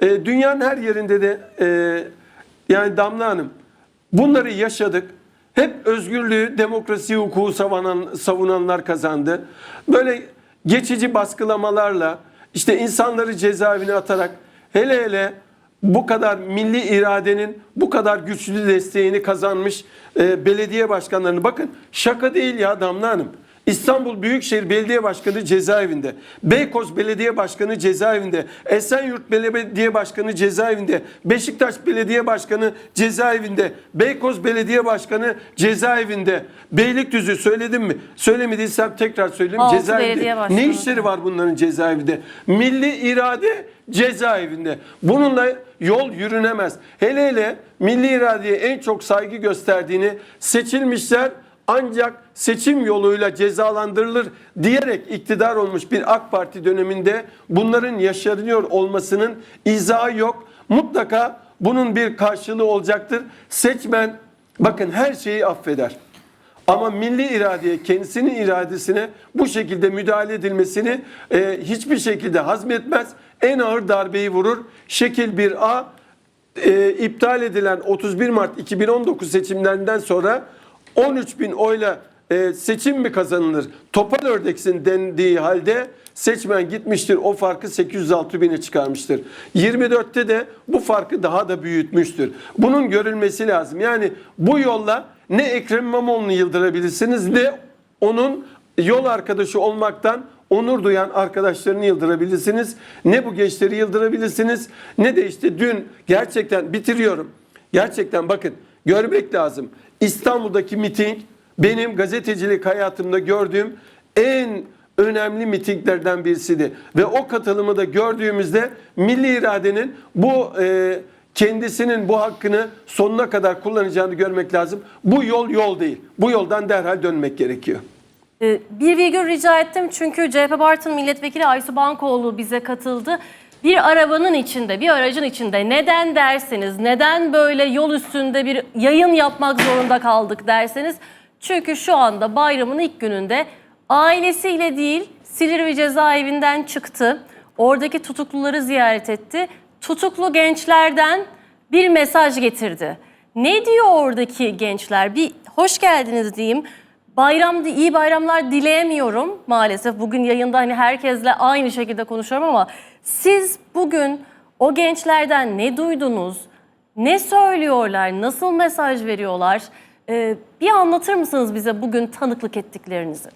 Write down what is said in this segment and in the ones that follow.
E, dünyanın her yerinde de e, yani Damla Hanım bunları yaşadık. Hep özgürlüğü, demokrasi, hukuku savunan, savunanlar kazandı. Böyle geçici baskılamalarla işte insanları cezaevine atarak hele hele bu kadar milli iradenin bu kadar güçlü desteğini kazanmış e, belediye başkanlarını bakın şaka değil ya Damla Hanım. İstanbul Büyükşehir Belediye Başkanı cezaevinde. Beykoz Belediye Başkanı cezaevinde. Esenyurt Belediye Başkanı cezaevinde. Beşiktaş Belediye Başkanı cezaevinde. Beykoz Belediye Başkanı cezaevinde. Beylikdüzü söyledim mi? Söylemediysem tekrar söyleyeyim. Altı cezaevinde. Ne işleri var bunların cezaevinde? Milli irade cezaevinde. Bununla yol yürünemez. Hele hele milli iradeye en çok saygı gösterdiğini seçilmişler ancak seçim yoluyla cezalandırılır diyerek iktidar olmuş bir AK Parti döneminde bunların yaşanıyor olmasının izahı yok. Mutlaka bunun bir karşılığı olacaktır. Seçmen bakın her şeyi affeder. Ama milli iradeye, kendisinin iradesine bu şekilde müdahale edilmesini e, hiçbir şekilde hazmetmez. En ağır darbeyi vurur. Şekil 1A e, iptal edilen 31 Mart 2019 seçimlerinden sonra 13 bin oyla e, seçim mi kazanılır? Topal ördeksin dendiği halde seçmen gitmiştir o farkı 806 bine çıkarmıştır. 24'te de bu farkı daha da büyütmüştür. Bunun görülmesi lazım. Yani bu yolla ne Ekrem İmamoğlu'nu yıldırabilirsiniz ne onun yol arkadaşı olmaktan onur duyan arkadaşlarını yıldırabilirsiniz. Ne bu gençleri yıldırabilirsiniz ne de işte dün gerçekten bitiriyorum. Gerçekten bakın görmek lazım. İstanbul'daki miting benim gazetecilik hayatımda gördüğüm en önemli mitinglerden birisiydi. Ve o katılımı da gördüğümüzde milli iradenin bu e, kendisinin bu hakkını sonuna kadar kullanacağını görmek lazım. Bu yol yol değil. Bu yoldan derhal dönmek gerekiyor. Ee, Bir virgül rica ettim çünkü CHP Bartın Milletvekili Aysu Bankoğlu bize katıldı. Bir arabanın içinde, bir aracın içinde neden derseniz, neden böyle yol üstünde bir yayın yapmak zorunda kaldık derseniz. Çünkü şu anda bayramın ilk gününde ailesiyle değil Silivri cezaevinden çıktı. Oradaki tutukluları ziyaret etti. Tutuklu gençlerden bir mesaj getirdi. Ne diyor oradaki gençler? Bir hoş geldiniz diyeyim. Bayram iyi bayramlar dileyemiyorum maalesef. Bugün yayında hani herkesle aynı şekilde konuşuyorum ama siz bugün o gençlerden ne duydunuz? Ne söylüyorlar? Nasıl mesaj veriyorlar? Ee, bir anlatır mısınız bize bugün tanıklık ettiklerinizi?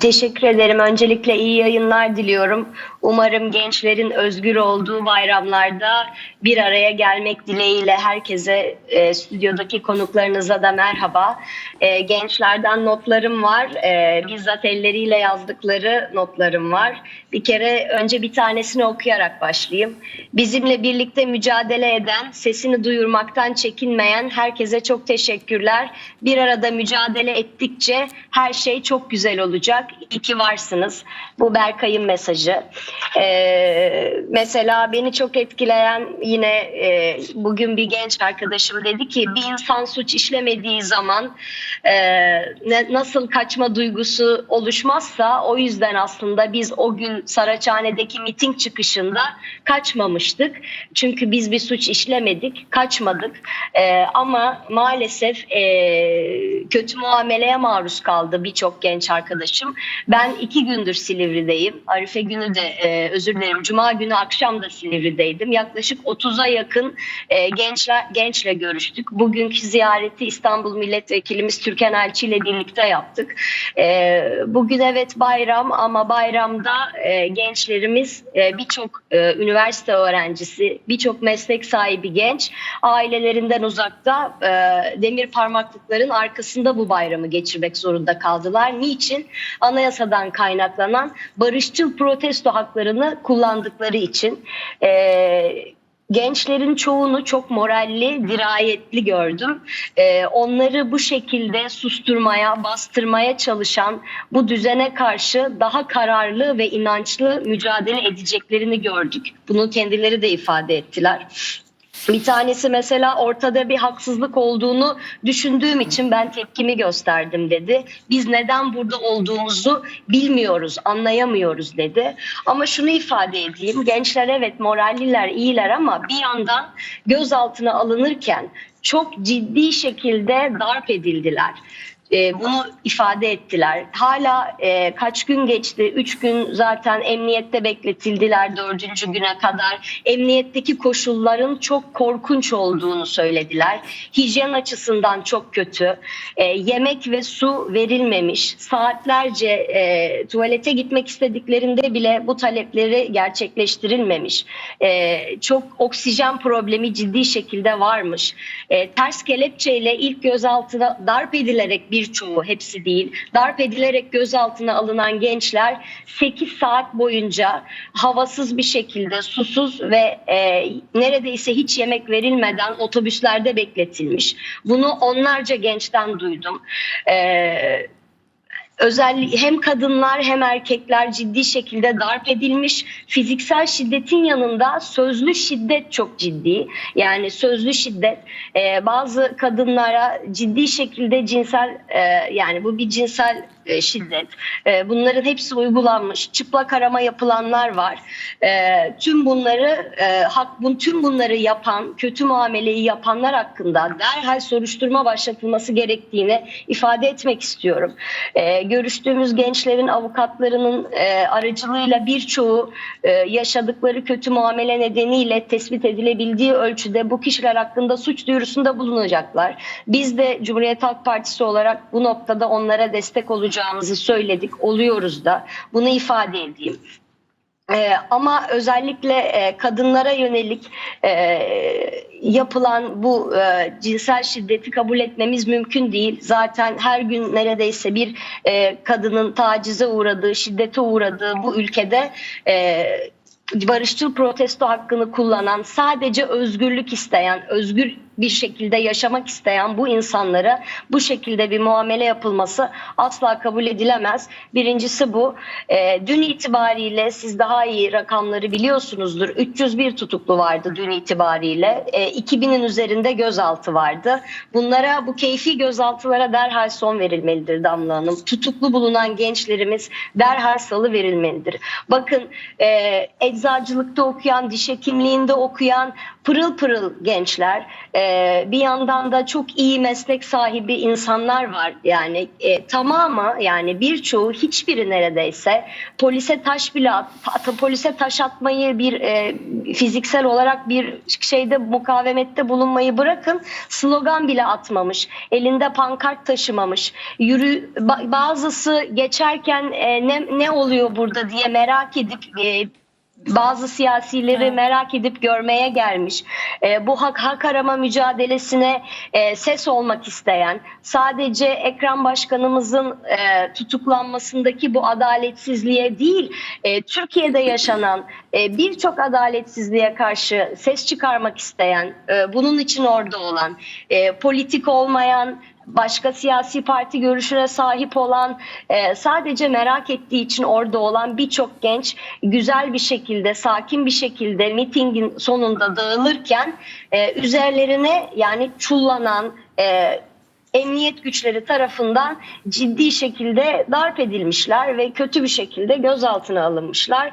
Teşekkür ederim. Öncelikle iyi yayınlar diliyorum. Umarım gençlerin özgür olduğu bayramlarda bir araya gelmek dileğiyle herkese, e, stüdyodaki konuklarınıza da merhaba. E, gençlerden notlarım var. E, bizzat elleriyle yazdıkları notlarım var. Bir kere önce bir tanesini okuyarak başlayayım. Bizimle birlikte mücadele eden, sesini duyurmaktan çekinmeyen herkese çok teşekkürler. Bir arada mücadele ettikçe her şey çok güzel olacak. İyi ki varsınız. Bu Berkay'ın mesajı. Ee, mesela beni çok etkileyen yine e, bugün bir genç arkadaşım dedi ki bir insan suç işlemediği zaman e, ne, nasıl kaçma duygusu oluşmazsa o yüzden aslında biz o gün Saraçhane'deki miting çıkışında kaçmamıştık. Çünkü biz bir suç işlemedik, kaçmadık. Ee, ama maalesef e, kötü muameleye maruz kaldı birçok genç arkadaşım. Ben iki gündür Silivri'deyim. Arife günü de e, özür dilerim. Cuma günü akşam da Silivri'deydim. Yaklaşık 30'a yakın e, gençler gençle görüştük. Bugünkü ziyareti İstanbul Milletvekilimiz Türkan Elçi ile birlikte yaptık. E, bugün evet bayram ama bayramda e, gençlerimiz e, birçok e, üniversite öğrencisi, birçok meslek sahibi genç ailelerinden uzakta e, demir parmaklıkların arkasında bu bayramı geçirmek zorunda kaldılar. Niçin? Anayasadan kaynaklanan barışçıl protesto haklarını kullandıkları için. E, gençlerin çoğunu çok moralli, dirayetli gördüm. Ee, onları bu şekilde susturmaya, bastırmaya çalışan bu düzene karşı daha kararlı ve inançlı mücadele edeceklerini gördük. Bunu kendileri de ifade ettiler. Bir tanesi mesela ortada bir haksızlık olduğunu düşündüğüm için ben tepkimi gösterdim dedi. Biz neden burada olduğumuzu bilmiyoruz, anlayamıyoruz dedi. Ama şunu ifade edeyim. Gençler evet moralliler, iyiler ama bir yandan gözaltına alınırken çok ciddi şekilde darp edildiler. E, bunu ifade ettiler. Hala e, kaç gün geçti? Üç gün zaten emniyette bekletildiler dördüncü güne kadar. Emniyetteki koşulların çok korkunç olduğunu söylediler. Hijyen açısından çok kötü. E, yemek ve su verilmemiş. Saatlerce e, tuvalete gitmek istediklerinde bile bu talepleri gerçekleştirilmemiş. E, çok oksijen problemi ciddi şekilde varmış. E, ters kelepçeyle ilk gözaltına darp edilerek birçoğu hepsi değil darp edilerek gözaltına alınan gençler 8 saat boyunca havasız bir şekilde susuz ve e, neredeyse hiç yemek verilmeden otobüslerde bekletilmiş. Bunu onlarca gençten duydum. E, özel hem kadınlar hem erkekler ciddi şekilde darp edilmiş. Fiziksel şiddetin yanında sözlü şiddet çok ciddi. Yani sözlü şiddet e, bazı kadınlara ciddi şekilde cinsel e, yani bu bir cinsel e, şiddet. E, bunların hepsi uygulanmış. Çıplak arama yapılanlar var. E, tüm bunları e, hak bun tüm bunları yapan, kötü muameleyi yapanlar hakkında derhal soruşturma başlatılması gerektiğini ifade etmek istiyorum. E, görüştüğümüz gençlerin avukatlarının e, aracılığıyla birçoğu e, yaşadıkları kötü muamele nedeniyle tespit edilebildiği ölçüde bu kişiler hakkında suç duyurusunda bulunacaklar. Biz de Cumhuriyet Halk Partisi olarak bu noktada onlara destek olacağımızı söyledik, oluyoruz da. Bunu ifade edeyim. Ee, ama özellikle e, kadınlara yönelik e, yapılan bu e, cinsel şiddeti kabul etmemiz mümkün değil. Zaten her gün neredeyse bir e, kadının tacize uğradığı, şiddete uğradığı bu ülkede e, barışçıl protesto hakkını kullanan, sadece özgürlük isteyen, özgür bir şekilde yaşamak isteyen bu insanlara bu şekilde bir muamele yapılması asla kabul edilemez. Birincisi bu. E, dün itibariyle siz daha iyi rakamları biliyorsunuzdur. 301 tutuklu vardı dün itibariyle. E, 2000'in üzerinde gözaltı vardı. Bunlara bu keyfi gözaltılara derhal son verilmelidir Damla Hanım. Tutuklu bulunan gençlerimiz derhal salı verilmelidir. Bakın e, eczacılıkta okuyan, diş hekimliğinde okuyan pırıl pırıl gençler. E, bir yandan da çok iyi meslek sahibi insanlar var. Yani e, tamamı yani birçoğu hiçbiri neredeyse polise taş bile at, polise taş atmayı bir e, fiziksel olarak bir şeyde mukavemette bulunmayı bırakın slogan bile atmamış. Elinde pankart taşımamış. Yürü ba- bazısı geçerken e, ne ne oluyor burada diye merak edip e, bazı siyasileri Evet. merak edip görmeye gelmiş. E, bu hak hak arama mücadelesine e, ses olmak isteyen, sadece Ekrem Başkanımızın e, tutuklanmasındaki bu adaletsizliğe değil, e, Türkiye'de yaşanan e, birçok adaletsizliğe karşı ses çıkarmak isteyen, e, bunun için orada olan, e, politik olmayan, başka siyasi parti görüşüne sahip olan, e, sadece merak ettiği için orada olan birçok genç güzel bir şekilde, sakin bir şekilde mitingin sonunda dağılırken e, üzerlerine yani çullanan, e, emniyet güçleri tarafından ciddi şekilde darp edilmişler ve kötü bir şekilde gözaltına alınmışlar.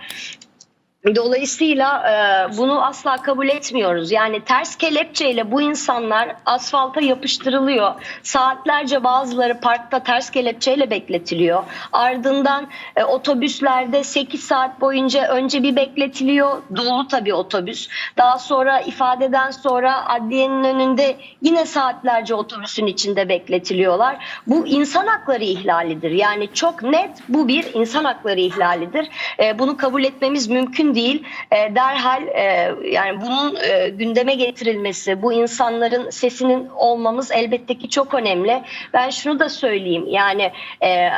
Dolayısıyla e, bunu asla kabul etmiyoruz. Yani ters kelepçeyle bu insanlar asfalta yapıştırılıyor. Saatlerce bazıları parkta ters kelepçeyle bekletiliyor. Ardından e, otobüslerde 8 saat boyunca önce bir bekletiliyor. Dolu tabii otobüs. Daha sonra ifadeden sonra adliyenin önünde yine saatlerce otobüsün içinde bekletiliyorlar. Bu insan hakları ihlalidir. Yani çok net bu bir insan hakları ihlalidir. E, bunu kabul etmemiz mümkün değil. E, derhal e, yani bunun e, gündeme getirilmesi, bu insanların sesinin olmamız elbette ki çok önemli. Ben şunu da söyleyeyim. Yani e,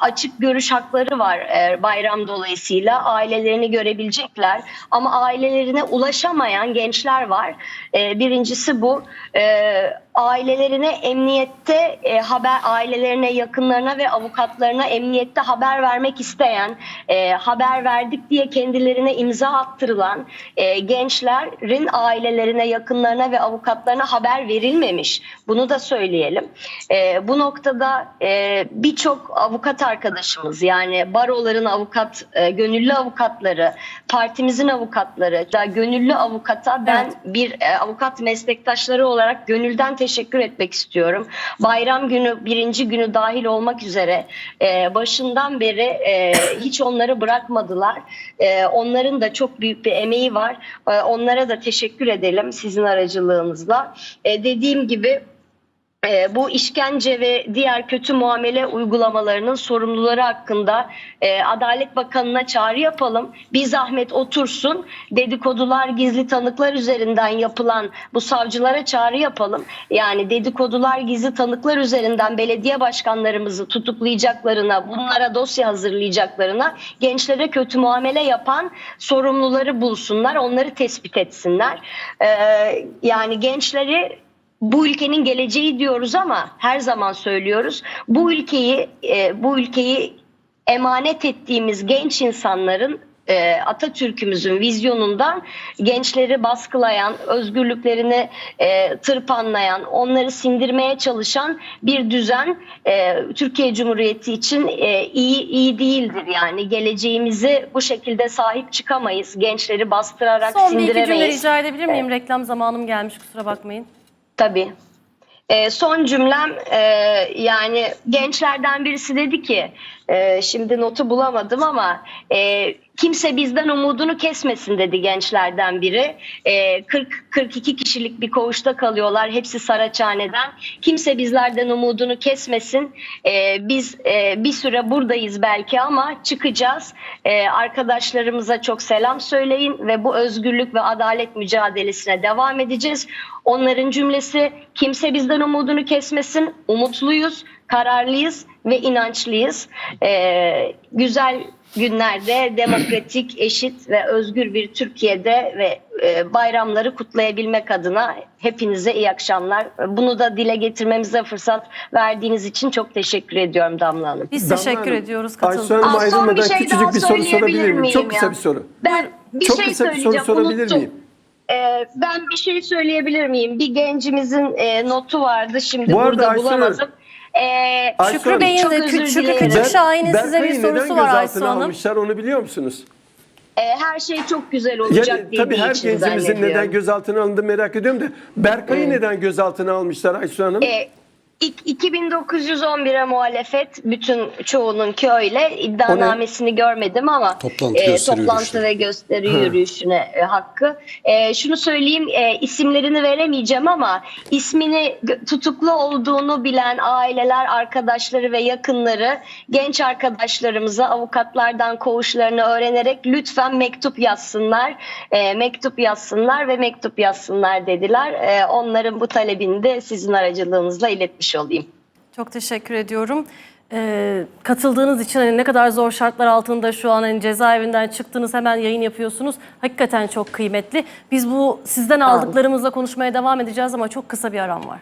açık görüş hakları var e, bayram dolayısıyla. Ailelerini görebilecekler ama ailelerine ulaşamayan gençler var. E, birincisi bu. E, ailelerine emniyette e, haber ailelerine yakınlarına ve avukatlarına emniyette haber vermek isteyen e, haber verdik diye kendilerine imza attırılan e, gençlerin ailelerine yakınlarına ve avukatlarına haber verilmemiş bunu da söyleyelim E, bu noktada e, birçok avukat arkadaşımız yani baroların avukat e, gönüllü avukatları partimizin avukatları da gönüllü avukata ben Evet. bir e, avukat meslektaşları olarak gönülden teşekkür etmek istiyorum. Bayram günü birinci günü dahil olmak üzere e, başından beri e, hiç onları bırakmadılar. E, onların da çok büyük bir emeği var. E, onlara da teşekkür edelim sizin aracılığınızla. E, dediğim gibi e, bu işkence ve diğer kötü muamele uygulamalarının sorumluları hakkında e, Adalet Bakanı'na çağrı yapalım. Bir zahmet otursun. Dedikodular, gizli tanıklar üzerinden yapılan bu savcılara çağrı yapalım. Yani dedikodular, gizli tanıklar üzerinden belediye başkanlarımızı tutuklayacaklarına, bunlara dosya hazırlayacaklarına gençlere kötü muamele yapan sorumluları bulsunlar, onları tespit etsinler. E, yani gençleri bu ülkenin geleceği diyoruz ama her zaman söylüyoruz. Bu ülkeyi e, bu ülkeyi emanet ettiğimiz genç insanların e, Atatürk'ümüzün vizyonundan gençleri baskılayan, özgürlüklerini e, tırpanlayan, onları sindirmeye çalışan bir düzen e, Türkiye Cumhuriyeti için e, iyi iyi değildir. Yani geleceğimizi bu şekilde sahip çıkamayız. Gençleri bastırarak Son bir iki cümle sindiremeyiz. rica edebilir miyim? Reklam zamanım gelmiş kusura bakmayın. Tabii. Ee, son cümlem e, yani gençlerden birisi dedi ki e, şimdi notu bulamadım ama e, kimse bizden umudunu kesmesin dedi gençlerden biri. E, 40 42 kişilik bir koğuşta kalıyorlar hepsi Saraçhane'den. Kimse bizlerden umudunu kesmesin. E, biz e, bir süre buradayız belki ama çıkacağız. E, arkadaşlarımıza çok selam söyleyin ve bu özgürlük ve adalet mücadelesine devam edeceğiz. Onların cümlesi kimse bizden umudunu kesmesin. Umutluyuz, kararlıyız ve inançlıyız. Ee, güzel günlerde demokratik, eşit ve özgür bir Türkiye'de ve e, bayramları kutlayabilmek adına hepinize iyi akşamlar. Bunu da dile getirmemize fırsat verdiğiniz için çok teşekkür ediyorum Damla Hanım. Biz Damla teşekkür Hanım, ediyoruz Ayşe katıldığınız Hanım Aa, son bir ayrılmadan şey küçücük daha bir soru sorabilir miyim? Çok kısa bir soru. Ben bir Çok şey kısa bir soru sorabilir unuttum. miyim? Ee, ben bir şey söyleyebilir miyim? Bir gencimizin e, notu vardı şimdi Bu arada burada Ayşe Hanım, bulamadım. Ee, Şükrü Hanım, Bey'in çok de özür Kü- Şükrü dilerim. Küçük Şahin'in size bir Berkay'ı sorusu neden var Aysu gözaltına Hanım. almışlar onu biliyor musunuz? e, her şey çok güzel olacak Yani, dediği tabii her için gencimizin zannediyorum. neden gözaltına alındı merak ediyorum da Berkay'ı neden gözaltına almışlar Ayşe Hanım? E, ik- 2911'e muhalefet bütün çoğunun köyle iddianamesini görmedim ama Toplantı gösteri toplantı yürüyüşüne. ve gösteri yürüyüşüne e, hakkı. E, şunu söyleyeyim e, isimlerini veremeyeceğim ama ismini tutuklu olduğunu bilen aileler, arkadaşları ve yakınları genç arkadaşlarımıza avukatlardan koğuşlarını öğrenerek lütfen mektup yazsınlar. E, mektup yazsınlar ve mektup yazsınlar dediler. E, onların bu talebini de sizin aracılığınızla iletmiş olayım. Çok teşekkür ediyorum. Ee, katıldığınız için hani ne kadar zor şartlar altında şu an hani cezaevinden çıktınız hemen yayın yapıyorsunuz. Hakikaten çok kıymetli. Biz bu sizden aldıklarımızla konuşmaya devam edeceğiz ama çok kısa bir aram var.